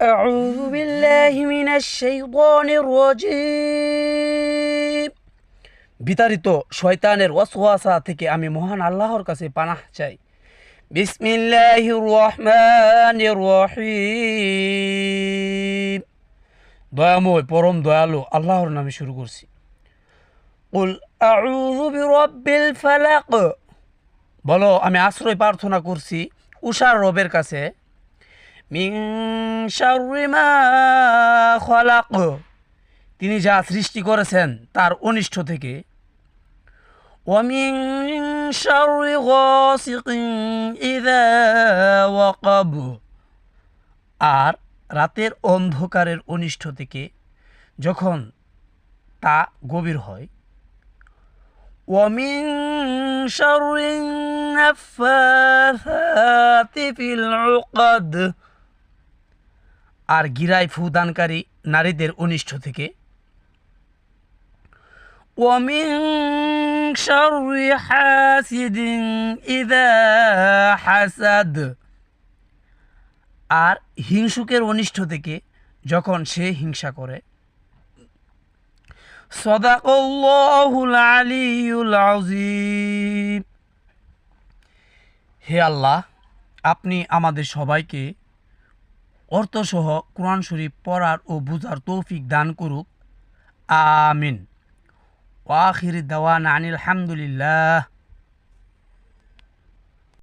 أعوذ بالله من الشيطان الرجيم বিতাড়িত শয়তানের ওয়াসওয়াসা থেকে আমি মহান আল্লাহর কাছে পানাহ চাই বিসমিল্লাহির রহমানির রহিম দয়াময় পরম দয়ালু আল্লাহর নামে শুরু করছি কুল আউযু বিরাব্বিল ফালাক বলো আমি আশ্রয় প্রার্থনা করছি উষার রবের কাছে মিন শাররি মা খলাক তিনি যা সৃষ্টি করেছেন তার অনিষ্ট থেকে ومن شر غاسق إذا وقب আর রাতের অন্ধকারের অনিষ্ট থেকে যখন তা গভীর হয় ومن شر النفاثات في العقد আর গিরায় ফুদানকারী নারীদের অনিষ্ট থেকে ومن شر حاسد إذا حسد আর হিংসুকের অনিষ্ট থেকে যখন সে হিংসা করে সদাকল্লাহুল আলিউল আযীম হে আল্লাহ আপনি আমাদের সবাইকে অর্থসহ কোরআন শরীফ পড়ার ও বুঝার তৌফিক দান করুক। আমিন। ওয়াখির দাওয়ান আনিল হামদুলিল্লাহ।